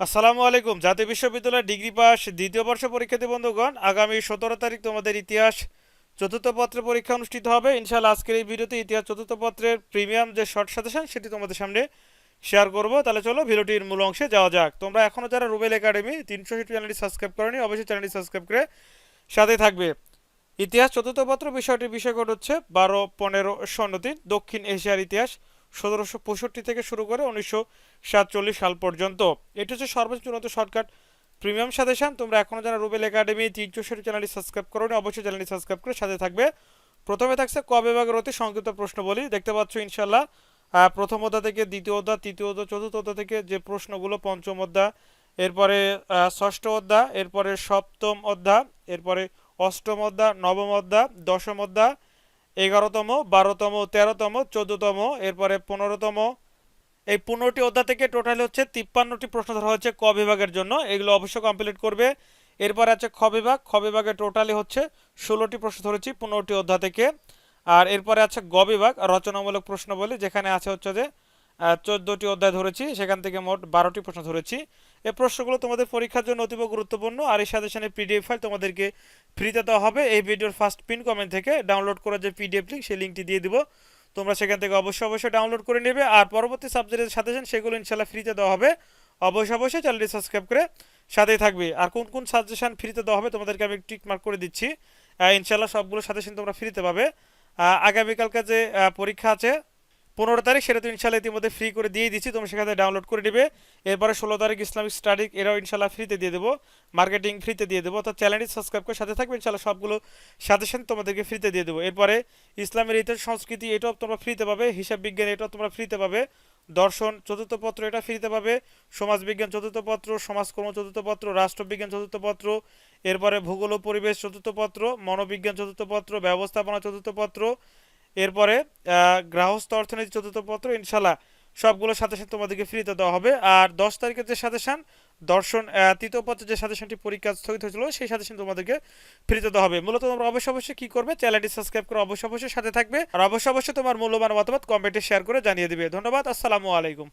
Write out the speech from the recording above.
আসসালামু আলাইকুম। জাতীয় বিশ্ববিদ্যালয়ের ডিগ্রি পাস দ্বিতীয় বর্ষ পরীক্ষার্থী বন্ধুগণ, আগামী সতেরো তারিখ তোমাদের ইতিহাস চতুর্থ পত্রের পরীক্ষা অনুষ্ঠিত হবে। ইনশাআল্লাহ আজকের এই ভিডিওতে ইতিহাস চতুর্থ পত্রের প্রিমিয়াম যে শর্ট সাজেশন, সেটি তোমাদের সামনে শেয়ার করব। তাহলে চলো ভিডিওটির মূল অংশে যাওয়া যাক। তোমরা এখনও যারা রুবেল একাডেমি তিনশো সিট চ্যানেলটি সাবস্ক্রাইব করনি, অবশ্যই চ্যানেলটি সাবস্ক্রাইব করে সাথে থাকবে। ইতিহাস চতুর্থ পত্র বিষয়টির বিষয়কোড হচ্ছে বারো পনেরো শূন্য তিন, দক্ষিণ এশিয়ার ইতিহাস। সতেরোশো পঁয়ষট্টি থেকে শুরু করে উনিশশো সাতচল্লিশ সাল পর্যন্ত। এটি হচ্ছে সর্বোচ্চ উন্নত শর্টকাট। প্রিমিয়াম সাজেশন তোমরা এখনও যারা রুবেল একাডেমি তিনশো ষাট চ্যানেলটি সাবস্ক্রাইব করো অবশ্যই চ্যানেলটি সাবস্ক্রাইব করে সাথে থাকবে। প্রথমে থাকছে ক বিভাগের অতি সংক্ষিপ্ত প্রশ্ন বলি দেখতে পাচ্ছ ইনশাল্লাহ প্রথম অধ্যা থেকে দ্বিতীয় অধ্যায়, তৃতীয় অধ্যায়, চতুর্থ অধ্যায় থেকে যে প্রশ্নগুলো, পঞ্চম অধ্যা এরপরে ষষ্ঠ অধ্যায়, এরপরে সপ্তম অধ্যা এরপরে অষ্টম অধ্যা নবম অধ্যা দশম অধ্যায় এগারোতম, বারোতম, তেরোতম, চোদ্দতম, এরপরে পনেরোতম। এই পনেরোটি অধ্যায় থেকে টোটাল হচ্ছে তিপ্পান্নটি প্রশ্ন ধরা হচ্ছে ক বিভাগের জন্য। এগুলো অবশ্যই কমপ্লিট করবে। এরপরে আছে খ বিভাগ। খ বিভাগে টোটালি হচ্ছে ষোলোটি প্রশ্ন ধরেছি পনেরোটি অধ্যায় থেকে। আর এরপরে আছে গ বিভাগ, রচনামূলক প্রশ্ন বলে যেখানে আছে হচ্ছে যে চোদ্দোটি অধ্যায় ধরেছি, সেখান থেকে মোট বারোটি প্রশ্ন ধরেছি। এই প্রশ্নগুলো তোমাদের পরীক্ষার জন্য অতীব গুরুত্বপূর্ণ, আর এই সাজেশনের পিডিএফ ফাইল তোমাদেরকে ফ্রিতে দেওয়া হবে। এই ভিডিওর ফার্স্ট পিন কমেন্ট থেকে ডাউনলোড করা যে পিডিএফ লিঙ্ক সেই লিঙ্কটি দিয়ে দিব। তোমরা সেখান থেকে অবশ্যই অবশ্যই ডাউনলোড করে নেবে, আর পরবর্তী সাবজেক্টের সাজেশন সেগুলো ইনশাল্লাহ ফ্রিতে দেওয়া হবে। অবশ্যই অবশ্যই চ্যানেলটি সাবস্ক্রাইব করে সাথেই থাকবে। আর কোন কোন সাজেশন ফ্রিতে দেওয়া হবে তোমাদেরকে আমি টিক মার্ক করে দিচ্ছি। ইনশাল্লাহ সবগুলো সাজেশন তোমরা ফ্রিতে পাবে। আগামীকালকে যে পরীক্ষা আছে পনেরো তারিখ, সেটা তো ইনশাল্লাহ ইতিমধ্যে ফ্রি করে দিয়ে দিচ্ছি তুমি সেখানে ডাউনলোড করে নেবে। এরপরে ষোলো তারিখ ইসলামিক স্টাডি এরাও ইনশাল্লাহ ফ্রিতে দিয়ে দেবো। মার্কেটিং ফ্রিতে দিয়ে দেবো, অর্থাৎ চ্যানেলটি সাবস্ক্রাইব করে সাথে থাকবে, ইনশাল্লাহ সবগুলো সাজেশন তোমাদেরকে ফ্রিতে দিয়ে দেবো। এরপরে ইসলামের ইতিহাস সংস্কৃতি, এটাও তোমরা ফ্রিতে পাবে, হিসাব বিজ্ঞান, এটাও তোমরা ফ্রিতে পাবে। দর্শন, চতুর্থ পত্র, এটা ফ্রিতে পাবে। সমাজ বিজ্ঞান, চতুর্থ পত্র। সমাজকর্ম চতুর্থ পত্র। রাষ্ট্রবিজ্ঞান চতুর্থ পত্র। এরপরে ভূগোল ও পরিবেশ, চতুর্থ পত্র। মনোবিজ্ঞান, চতুর্থ পত্র। ব্যবস্থাপনা, চতুর্থ পত্র। এরপরে গ্রাহস্থ অর্থনীতি চতুর্থ পত্র ইনশাল্লাহ সবগুলো সাথে তোমাদেরকে ফ্রিতে দেওয়া হবে। আর দশ তারিখের যে সাজেশন, দর্শন তৃতীয় পত্রের যে সাজেশনটি পরীক্ষা স্থগিত হয়েছিল, সেই সাজেশন তোমাদেরকে ফ্রিতে দেওয়া হবে। মূলত তোমরা অবশ্য অবশ্যই কী করবে, চ্যানেলটি সাবস্ক্রাইব করে অবশ্য অবশ্যই সাথে থাকবে। আর অবশ্য অবশ্যই তোমার মূল্যবান মতামত কমেন্টে শেয়ার করে জানিয়ে দিবে। ধন্যবাদ, আসসালামু আলাইকুম।